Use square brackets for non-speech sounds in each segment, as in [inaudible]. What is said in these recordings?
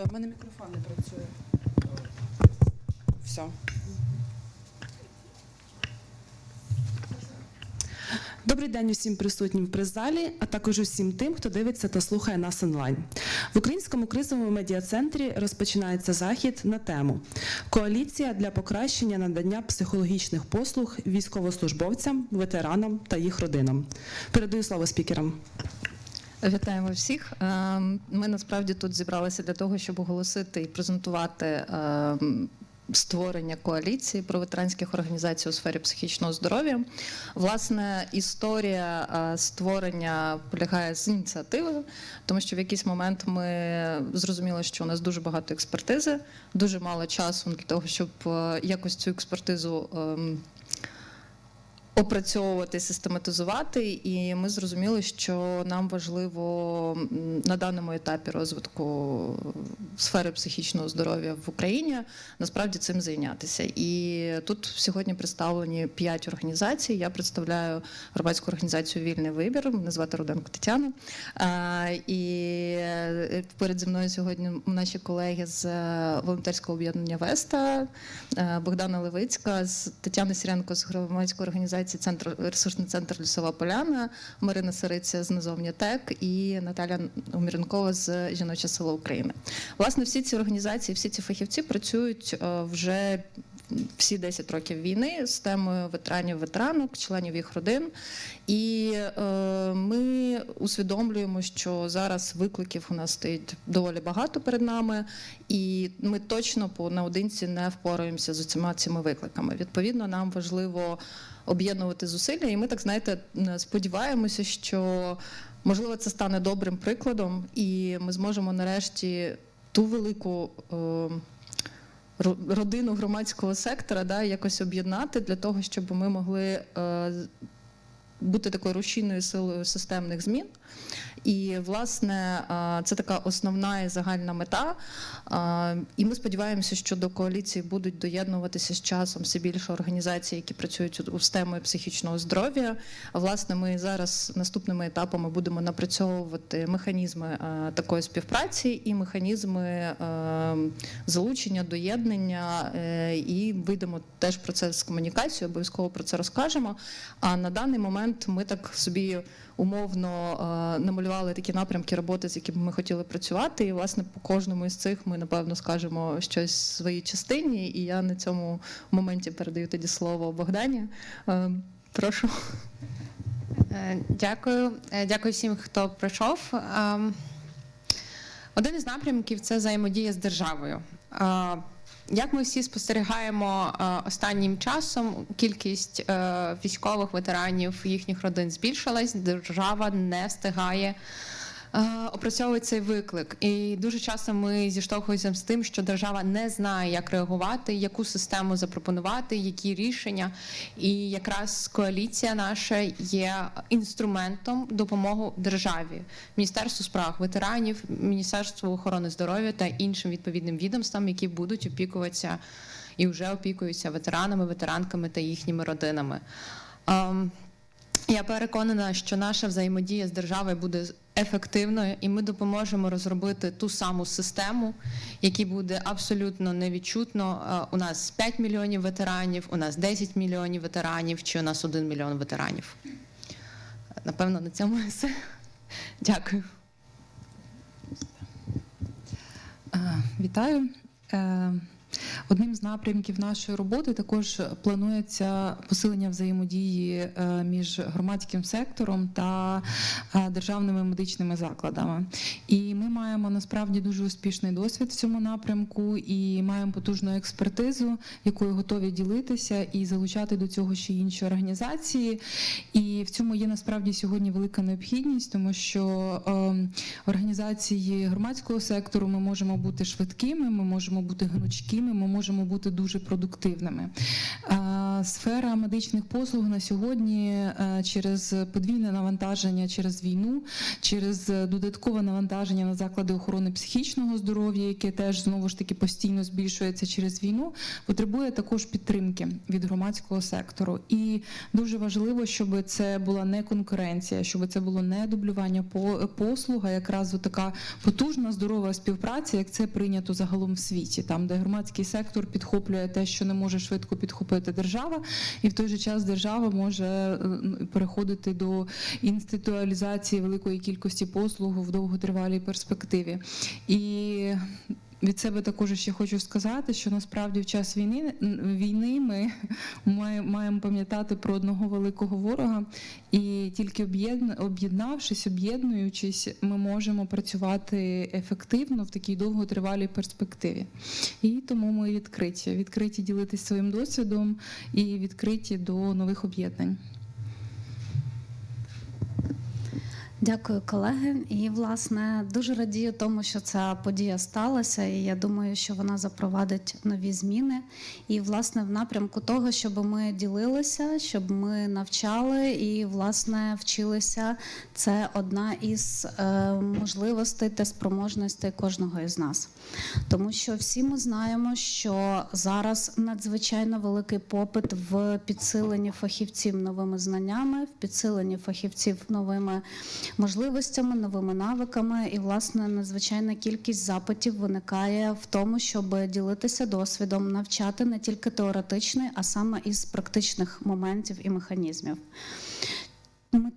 Е, В мене мікрофон не працює. Все. Добрий день усім присутнім в прес-залі, а також усім тим, хто дивиться та слухає нас онлайн. В українському кризовому медіа-центрі розпочинається захід на тему Коаліція для покращення надання психологічних послуг військовослужбовцям, ветеранам та їх родинам. Передаю слово спікерам. Вітаємо всіх. Е, Ми насправді тут зібралися для того, щоб оголосити і презентувати е, створення коаліції про ветеранських організацій у сфері психічного здоров'я. Власне, історія е, створення полягає з ініціативи, тому що в якийсь момент ми зрозуміли, що у нас дуже багато експертизи, дуже мало часу для того, щоб е, якось цю експертизу. Опрацьовувати, систематизувати, і ми зрозуміли, що нам важливо на даному етапі розвитку сфери психічного здоров'я в Україні насправді цим зайнятися. І тут сьогодні представлені п'ять організацій. Я представляю громадську організацію Вільний вибір. Мене звати Руденко Тетяна. І е, перед зі мною сьогодні наші колеги з е, волонтерського об'єднання Веста, е, Богдана Левицька, з Тетяна Сіренко з громадської організації Центр ресурсний центр Лісова Поляна, Марина Сириця з Назовня ТЕК і Наталя Уміренкова з Жіноче село України. Власне, всі ці організації, всі ці фахівці працюють е, вже всі 10 років війни з темою ветеранів, ветеранок, членів їх родин. І е, ми усвідомлюємо, що зараз викликів у нас стоїть доволі багато перед нами, і ми точно по наодинці не впораємося з усіма цими викликами. Відповідно, нам важливо об'єднувати зусилля, і ми так знаєте, сподіваємося, що можливо це стане добрим прикладом, і ми зможемо нарешті ту велику. Е, родину громадського сектора да, якось об'єднати для того, щоб ми могли е, бути такою рушійною силою системних змін. І, власне, це така основна і загальна мета. І ми сподіваємося, що до коаліції будуть доєднуватися з часом все більше організацій, які працюють у- з психічного здоров'я. Власне, ми зараз наступними етапами будемо напрацьовувати механізми такої співпраці і механізми залучення, доєднання, е, і вийдемо теж про це з комунікацією, обов'язково про це розкажемо. А на даний момент ми так собі умовно е, намалювали такі напрямки роботи, з якими ми хотіли працювати. І власне по кожному із цих ми напевно скажемо щось в своїй частині. І я на цьому моменті передаю тоді слово Богдані. Е, Прошу. Е, Дякую. Дякую всім, хто прийшов. Ем, Один із напрямків це взаємодія з державою. Як ми всі спостерігаємо е, останнім часом, кількість е, військових ветеранів їхніх родин збільшилась, держава не встигає е, опрацьовує цей виклик. І дуже часто ми зіштовхуємося з тим, що держава не знає, як реагувати, яку систему запропонувати, які рішення. І якраз коаліція наша є інструментом допомоги державі, Міністерству справ ветеранів, Міністерству охорони здоров'я та іншим відповідним відомствам, які будуть опікуватися і вже опікуються ветеранами, ветеранками та їхніми родинами. Ем, я переконана, що наша взаємодія з державою буде ефективною, і ми допоможемо розробити ту саму систему, яка буде абсолютно невідчутно. Е, У нас 5 мільйонів ветеранів, у нас 10 мільйонів ветеранів, чи у нас 1 мільйон ветеранів. Напевно, на цьому все. Дякую. Е, Вітаю. Одним з напрямків нашої роботи також планується посилення взаємодії е, між громадським сектором та е, державними медичними закладами. І ми маємо насправді дуже успішний досвід в цьому напрямку і маємо потужну експертизу, якою готові ділитися і залучати до цього ще інші організації. І в цьому є насправді сьогодні велика необхідність, тому що е, організації громадського сектору ми можемо бути швидкими, ми можемо бути гнучкими, ми можемо бути дуже продуктивними. Е, Сфера медичних послуг на сьогодні е, через подвійне навантаження через війну, через додаткове навантаження на заклади охорони психічного здоров'я, яке теж знову ж таки постійно збільшується через війну, потребує також підтримки від громадського сектору. І дуже важливо, щоб це була не конкуренція, щоб це було не дублювання по- послуг, а якраз така потужна здорова співпраця, як це прийнято загалом в світі, там де громадський сектор підхоплює те, що не може швидко підхопити держава, і в той же час держава може е, переходити до інституалізації великої кількості послуг в довготривалій перспективі. І від себе також ще хочу сказати, що насправді в час війни війни ми [laughs] маємо пам'ятати про одного великого ворога, і тільки об'єднавшись, об'єднуючись, ми можемо працювати ефективно в такій довготривалій перспективі. І тому ми відкриті, відкриті ділитися своїм досвідом і відкриті до нових об'єднань. Дякую, колеги. І власне дуже радію тому, що ця подія сталася. І я думаю, що вона запровадить нові зміни. І власне в напрямку того, щоб ми ділилися, щоб ми навчали і власне вчилися. Це одна із е, можливостей та спроможностей кожного із нас. Тому що всі ми знаємо, що зараз надзвичайно великий попит в підсиленні фахівців новими знаннями, в підсиленні фахівців новими можливостями, новими навиками. І, власне, надзвичайна кількість запитів виникає в тому, щоб ділитися досвідом, навчати не тільки теоретичний, а саме із практичних моментів і механізмів.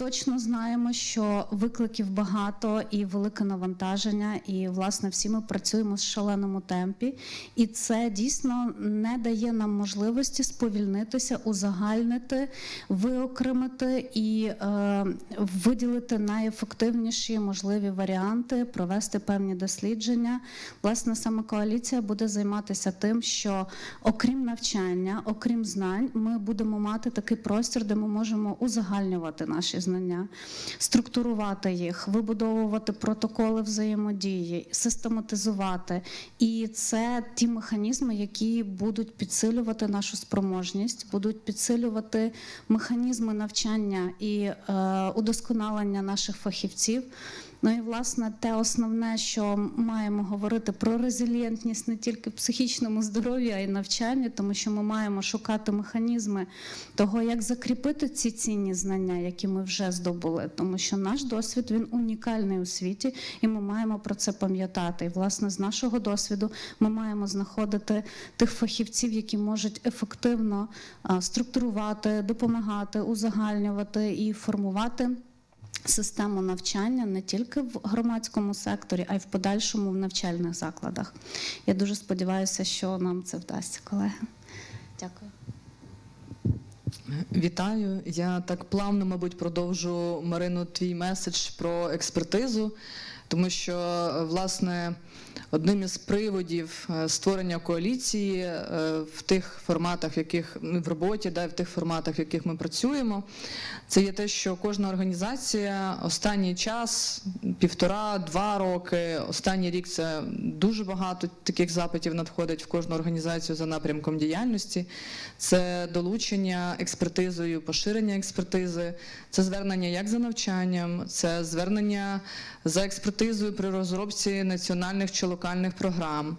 Точно знаємо, що викликів багато і велике навантаження, і власне всі ми працюємо в шаленому темпі, і це дійсно не дає нам можливості сповільнитися, узагальнити, виокремити і е, виділити найефективніші можливі варіанти, провести певні дослідження. Власне, саме коаліція буде займатися тим, що окрім навчання, окрім знань, ми будемо мати такий простір, де ми можемо узагальнювати наші знання, структурувати їх, вибудовувати протоколи взаємодії, систематизувати. І це ті механізми, які будуть підсилювати нашу спроможність, будуть підсилювати механізми навчання і е, удосконалення наших фахівців. Ну і власне те основне, що маємо говорити про резилієнтність не тільки в психічному здоров'ї, а й навчанні, тому що ми маємо шукати механізми того, як закріпити ці цінні знання, які ми вже здобули, тому що наш досвід він унікальний у світі, і ми маємо про це пам'ятати. І власне з нашого досвіду ми маємо знаходити тих фахівців, які можуть ефективно структурувати, допомагати, узагальнювати і формувати систему навчання не тільки в громадському секторі, а й в подальшому в навчальних закладах. Я дуже сподіваюся, що нам це вдасться, колеги. Дякую. Вітаю. Я так плавно, мабуть, продовжу Марину твій меседж про експертизу, тому що е, власне одним із приводів е, створення коаліції е, в тих форматах, в яких ну, в роботі, да, в тих форматах, в яких ми працюємо, це є те, що кожна організація останній час, півтора-два роки, останній рік це дуже багато таких запитів надходить в кожну організацію за напрямком діяльності. Це долучення експертизою, поширення експертизи, це звернення як за навчанням, це звернення за експертизою при розробці національних чи локальних програм.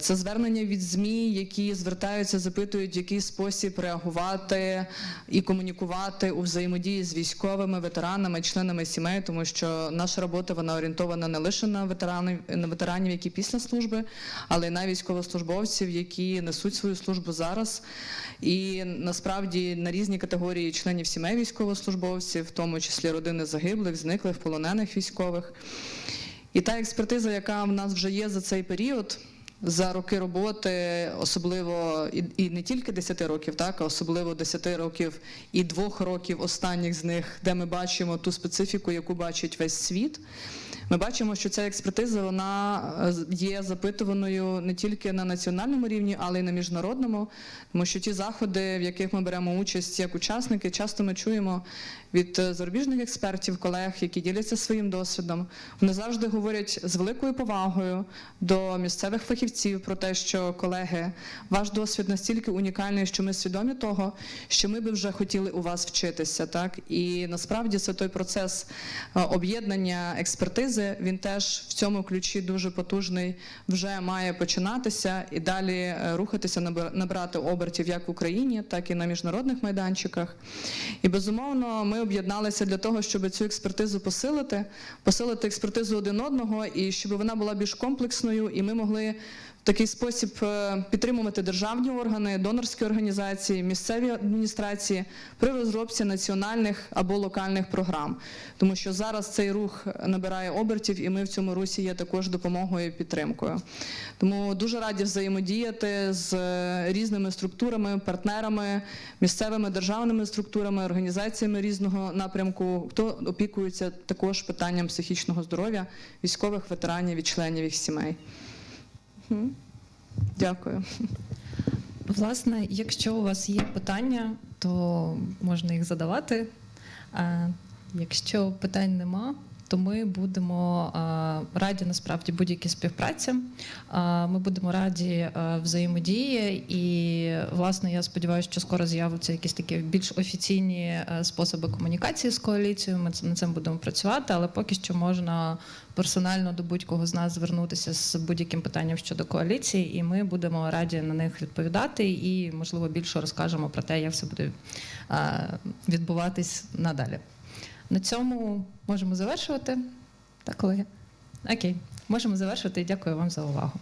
Це звернення від ЗМІ, які звертаються, запитують, в який спосіб реагувати і комунікувати у взаємодії з військовими ветеранами, членами сімей, тому що наша робота вона орієнтована не лише на ветеранів, на ветеранів, які після служби, але й на військовослужбовців, які несуть свою службу зараз. І насправді на різні категорії членів сімей військовослужбовців, в тому числі родини загиблих, зниклих, полонених військових. І та експертиза, яка в нас вже є за цей період, за роки роботи, особливо і, не тільки 10 років, так, а особливо 10 років і двох років останніх з них, де ми бачимо ту специфіку, яку бачить весь світ. Ми бачимо, що ця експертиза вона е, є запитуваною не тільки на національному рівні, але й на міжнародному, тому що ті заходи, в яких ми беремо участь як учасники, часто ми чуємо від е, зарубіжних експертів, колег, які діляться своїм досвідом. Вони завжди говорять з великою повагою до місцевих фахівців про те, що колеги, ваш досвід настільки унікальний, що ми свідомі того, що ми би вже хотіли у вас вчитися. Так і насправді це той процес е, об'єднання експертизи. Він теж в цьому ключі дуже потужний, вже має починатися і далі е, рухатися, набрати обертів як в Україні, так і на міжнародних майданчиках. І безумовно, ми об'єдналися для того, щоб цю експертизу посилити, посилити експертизу один одного, і щоб вона була більш комплексною, і ми могли такий спосіб е, підтримувати державні органи, донорські організації, місцеві адміністрації при розробці національних або локальних програм. Тому що зараз цей рух набирає обертів, і ми в цьому русі є також допомогою і підтримкою. Тому дуже раді взаємодіяти з е, різними структурами, партнерами, місцевими державними структурами, організаціями різного напрямку, хто опікується також питанням психічного здоров'я військових ветеранів і членів їх сімей. Дякую. Власне, якщо у вас є питання, то можна їх задавати. А якщо питань нема, то ми будемо раді насправді будь-якій співпраці. Ми будемо раді взаємодії, і власне я сподіваюся, що скоро з'являться якісь такі більш офіційні е, способи комунікації з коаліцією. Ми над цим будемо працювати, але поки що можна персонально до будь-кого з нас звернутися з будь-яким питанням щодо коаліції, і ми будемо раді на них відповідати і, можливо, більше розкажемо про те, як все буде відбуватись надалі. На цьому можемо завершувати. Так, колеги? Окей, можемо завершувати дякую вам за увагу.